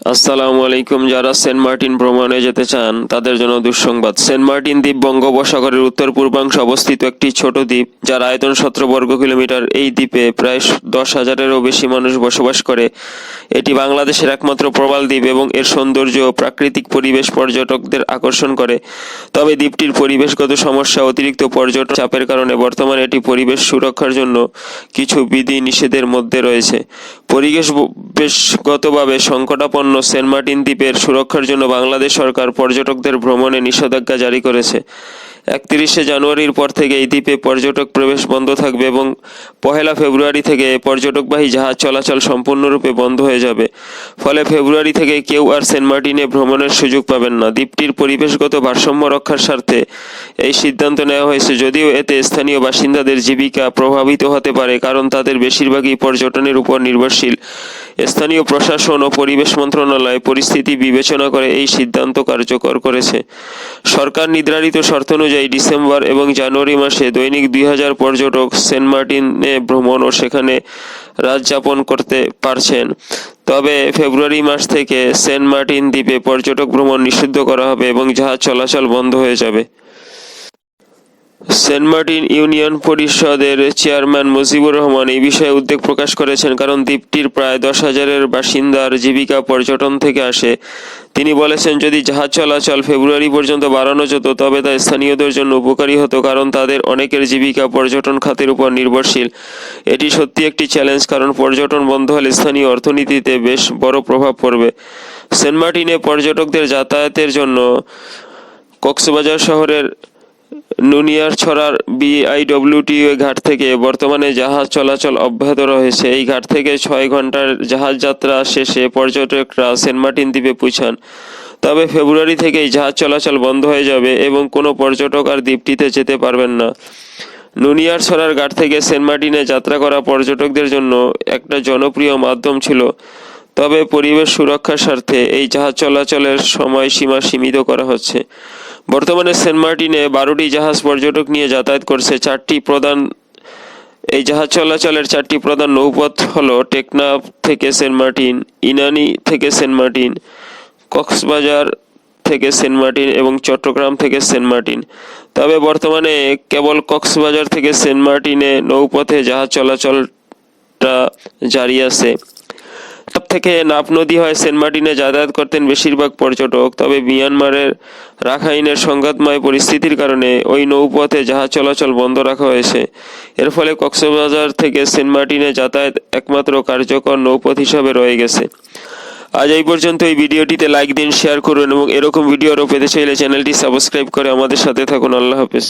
আসসালামু আলাইকুম। যারা সেন্ট মার্টিন ভ্রমণে যেতে চান, তাদের জন্য দুঃসংবাদ। সেন্ট মার্টিন দ্বীপ বঙ্গোপসাগরের উত্তর পূর্বাংশে অবস্থিত একটি ছোট দ্বীপ, যার আয়তন সতেরো বর্গ কিলোমিটার। এই দ্বীপে প্রায় দশ হাজারেরও বেশি মানুষ বসবাস করে। এটি বাংলাদেশের একমাত্র প্রবাল দ্বীপ এবং এর সৌন্দর্য ও প্রাকৃতিক পরিবেশ পর্যটকদের আকর্ষণ করে। তবে দ্বীপটির পরিবেশগত সমস্যা অতিরিক্ত পর্যটন চাপের কারণে বর্তমানে এটি পরিবেশ সুরক্ষার জন্য কিছু বিধি নিষেধের মধ্যে রয়েছে। পরিবেশগতভাবে সংকটাপন্ন সেন্ট মার্টিন দ্বীপের সুরক্ষার জন্য বাংলাদেশ সরকার পর্যটকদের ভ্রমণে নিষেধাজ্ঞা জারি করেছে। একত্রিশে জানুয়ারির পর থেকে এই দ্বীপে পর্যটক প্রবেশ বন্ধ থাকবে এবং পহেলা ফেব্রুয়ারি থেকে পর্যটকবাহী জাহাজ চলাচল সম্পূর্ণরূপে বন্ধ হয়ে যাবে। ফলে ফেব্রুয়ারি থেকে কেউ আর সেন্ট মার্টিনে ভ্রমণের সুযোগ পাবেন না। দ্বীপটির পরিবেশগত ভারসাম্য রক্ষার স্বার্থে এই সিদ্ধান্ত নেওয়া হয়েছে। যদিও এতে স্থানীয় বাসিন্দাদের জীবিকা প্রভাবিত হতে পারে, কারণ তাদের বেশিরভাগই পর্যটনের উপর নির্ভরশীল। স্থানীয় প্রশাসন ও পরিবেশ মন্ত্রণালয় পরিস্থিতি বিবেচনা করে এই সিদ্ধান্ত কার্যকর করেছে। সরকার নির্ধারিত শর্ত অনুযায়ী ডিসেম্বর এবং জানুয়ারি মাসে দৈনিক দুই হাজার পর্যটক সেন্ট মার্টিনে ভ্রমণ ও সেখানে রাত যাপন করতে পারছেন। তবে ফেব্রুয়ারি মাস থেকে সেন্ট মার্টিন দ্বীপে পর্যটক ভ্রমণ নিষিদ্ধ করা হবে এবং জাহাজ চলাচল বন্ধ হয়ে যাবে। সেন্ট মার্টিন ইউনিয়ন পরিষদের চেয়ারম্যান মুজিবুর রহমান এই বিষয়ে উদ্বেগ প্রকাশ করেছেন, কারণ দ্বীপটির প্রায় দশ হাজারের বাসিন্দার জীবিকা পর্যটন থেকে আসে। তিনি বলেছেন, যদি জাহাজ চলাচল ফেব্রুয়ারি পর্যন্ত বাড়ানো যেত, তবে তা স্থানীয়দের জন্য উপকারী হতো, কারণ তাদের অনেকের জীবিকা পর্যটন খাতের উপর নির্ভরশীল। এটি সত্যি একটি চ্যালেঞ্জ, কারণ পর্যটন বন্ধ হলে স্থানীয় অর্থনীতিতে বেশ বড় প্রভাব পড়বে। সেন্ট মার্টিনে পর্যটকদের যাতায়াতের জন্য কক্সবাজার শহরের নুনিয়ারছড়ার বিআইডব্লিউটিএ ঘাট থেকে বর্তমানে জাহাজ চলাচল অব্যাহত রয়েছে। এই ঘাট থেকে ছয় ঘণ্টার জাহাজ যাত্রা শেষে পর্যটকরা সেন্ট মার্টিন দ্বীপে পৌঁছান। তবে ফেব্রুয়ারি থেকেই জাহাজ চলাচল বন্ধ হয়ে যাবে এবং কোনো পর্যটক আর দ্বীপটিতে যেতে পারবেন না। নুনিয়ারছড়ার ঘাট থেকে সেন্ট মার্টিনে যাত্রা করা পর্যটকদের জন্য একটা জনপ্রিয় মাধ্যম ছিল। তবে পরিবেশ সুরক্ষার স্বার্থে এই জাহাজ চলাচলের সময়সীমা সীমিত করা হচ্ছে। বর্তমানে সেন্ট মার্টিনে বারোটি জাহাজ পর্যটক নিয়ে যাতায়াত করছে চারটি প্রধান এই জাহাজ চলাচলের চারটি প্রধান নৌপথ হল টেকনাফ থেকে সেন্ট মার্টিন, ইনানি থেকে সেন্ট মার্টিন, কক্সবাজার থেকে সেন্ট মার্টিন এবং চট্টগ্রাম থেকে সেন্ট মার্টিন। তবে বর্তমানে কেবল কক্সবাজার থেকে সেন্ট মার্টিনে নৌপথে জাহাজ চলাচলটা জারি আছে। থেকে নাপ নদী হয় সেন্ট মার্টিনে যাতায়াত করতেন বেশিরভাগ পর্যটক। তবে মিয়ানমারের রাখাইনের সংঘাতময় পরিস্থিতির কারণে ওই নৌপথে জাহাজ চলাচল বন্ধ রাখা হয়েছে। এর ফলে কক্সবাজার থেকে সেন্ট মার্টিনে যাতায়াত একমাত্র কার্যকর নৌপথ হিসাবে রয়ে গেছে। আজ এই পর্যন্ত এই ভিডিওটিতে লাইক দিন, শেয়ার করুন এবং এরকম ভিডিও আরও পেতে চাইলে চ্যানেলটি সাবস্ক্রাইব করে আমাদের সাথে থাকুন। আল্লাহ হাফেজ।